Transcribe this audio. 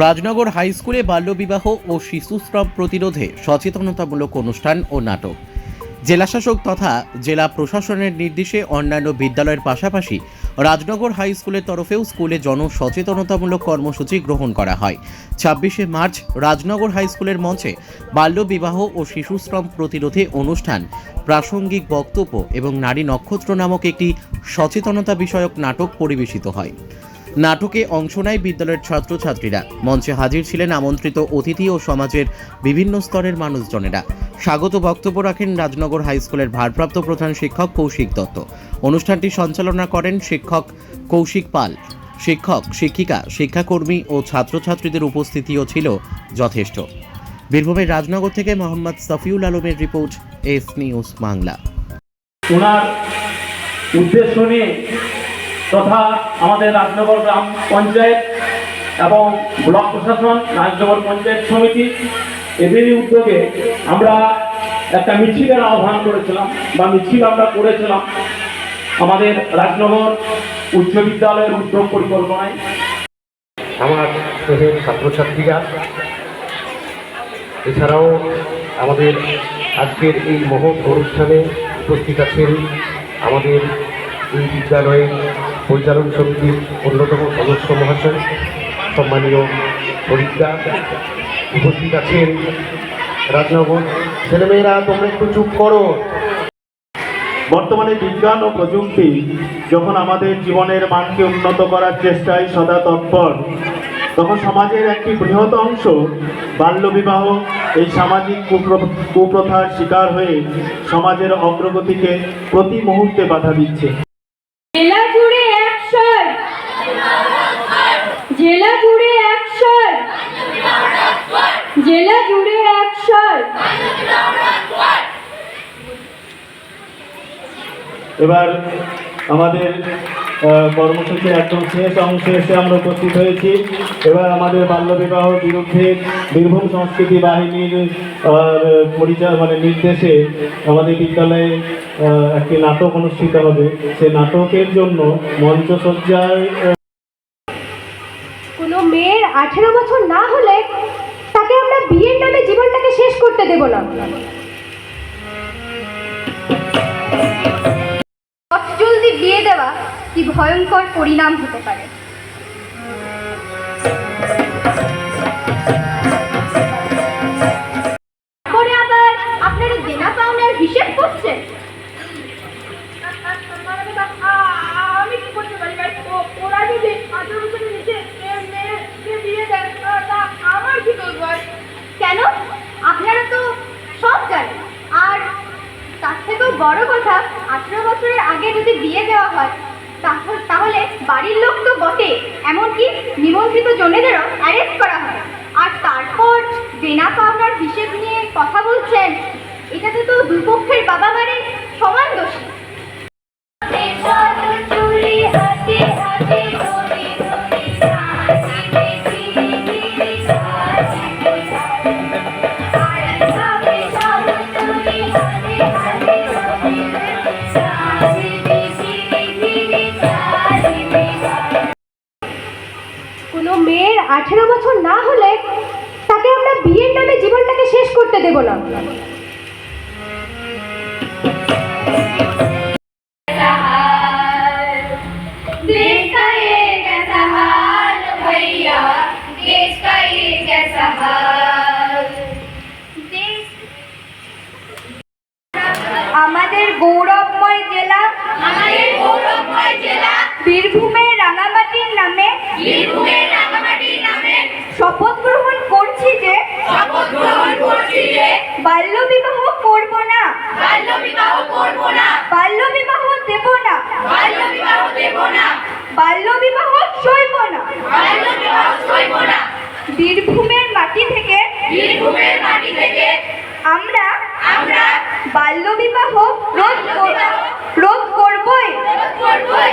Rajnagar high স্কুলে বাল্যবিবাহ ও শিশুশ্রম প্রতিরোধে সচেতনতামূলক অনুষ্ঠান ও নাটক। জেলাশাসক তথা জেলা প্রশাসনের নির্দেশে অন্যান্য বিদ্যালয়ের পাশাপাশি রাজনগর হাই স্কুলের তরফেও স্কুলে জনসচেতনতামূলক কর্মসূচি গ্রহণ করা হয়। ছাব্বিশে মার্চ রাজনগর হাই স্কুলের মঞ্চে বাল্যবিবাহ ও শিশুশ্রম প্রতিরোধে অনুষ্ঠান। প্রাসঙ্গিক বক্তব্য এবং নারী নক্ষত্র নামক একটি সচেতনতা বিষয়ক নাটক পরিবেশিত হয়। নাটকে অংশ নেয় বিদ্যালয়ের ছাত্রছাত্রীরা। মঞ্চে হাজির ছিলেন আমন্ত্রিত অতিথি ও সমাজের বিভিন্ন স্তরের মানুষজনেরা। স্বাগত বক্তব্য রাখেন রাজনগর হাই স্কুলের ভারপ্রাপ্ত প্রধান শিক্ষক কৌশিক দত্ত। অনুষ্ঠানটি সঞ্চালনা করেন শিক্ষক কৌশিক পাল। শিক্ষক, শিক্ষিকা, শিক্ষাকর্মী ও ছাত্রছাত্রীদের উপস্থিতিও ছিল যথেষ্ট। বীরভূমের রাজনগর থেকে মোহাম্মদ সফিউল আলমের রিপোর্ট এস নিউজ বাংলা। ওনার উদ্দেশ্য নিয়ে তথা আমাদের রাজনগর গ্রাম পঞ্চায়েত এবং ব্লক প্রশাসন, রাজনগর পঞ্চায়েত সমিতি এদেরই উদ্যোগে আমরা একটা মিছিলের আহ্বান করেছিলাম বা মিছিল আমরা করেছিলাম আমাদের রাজনগর উচ্চ বিদ্যালয়ের উদ্যোগ পরিকল্পনায়। আমার ছাত্রছাত্রীরা, এছাড়াও আমাদের আজকের এই মহৎ অনুষ্ঠানে উপস্থিত আছেন আমাদের এই বিদ্যালয়ের পরিচালন সমিতির অন্যতম সদস্য মহাশয়, সম্মানীয় পরীক্ষা উপস্থিত আছেন। রাজনগর, ছেলেমেয়েরা, তোমরা একটু চুপ করো। বর্তমানে বিজ্ঞান ও প্রযুক্তি যখন আমাদের জীবনের মানকে উন্নত করার চেষ্টায় সদা তৎপর, তখন সমাজের একটি বৃহৎ অংশ বাল্যবিবাহ এই সামাজিক কুপ্র- কুপ্রথার শিকার হয়ে সমাজের অগ্রগতিকে প্রতি মুহূর্তে বাধা দিচ্ছে জেলা জুড়ে অ্যাকশন জেলা জুড়ে অ্যাকশন জেলা জুড়ে এবার আমাদের কর্মসূচি একদম শেষ অংশে এসে আমরা উপস্থিত হয়েছি। এবার আমাদের বাল্যবিবাহ বিরুদ্ধে বীরভূম সংস্কৃতি বাহিনীর পরিচয় মানে নির্দেশে আমাদের বিদ্যালয়ে একটি নাটক অনুষ্ঠিত হবে। সেই নাটকের জন্য মঞ্চসজ্জায় কোনো মেয়ের আঠেরো বছর না হলে তাকে আমরা বিয়ের নামে জীবনটাকে শেষ করতে দেব না। জলদি বিয়ে দেওয়া কি ভয়ঙ্কর পরিণাম হতে পারে। বড় কথা, আঠারো বছরের আগে যদি বিয়ে দেওয়া হয় তাহ- তাহলে বাড়ির লোক তো বটে, এমনকি নিমন্ত্রিত জনেদেরও অ্যারেস্ট করা হয়। আর তারপর দেনা পাওনার হিসেব নিয়ে কথা বলছেন, এটাতে তো দুপক্ষের বাবা মারে সমান দোষী। বললাম আমাদের গৌরবময় জেলা আমাদের গৌরবময় জেলা বীরভূমের রাঙামাটির নামে বীরভূমের রাঙামাটির নামে শপথ বীরভূমের মাটি থেকে বীরভূমের মাটি থেকে আমরা আমরা বাল্যবিবাহ রোধ করব রোধ করবই। রোধ করবই।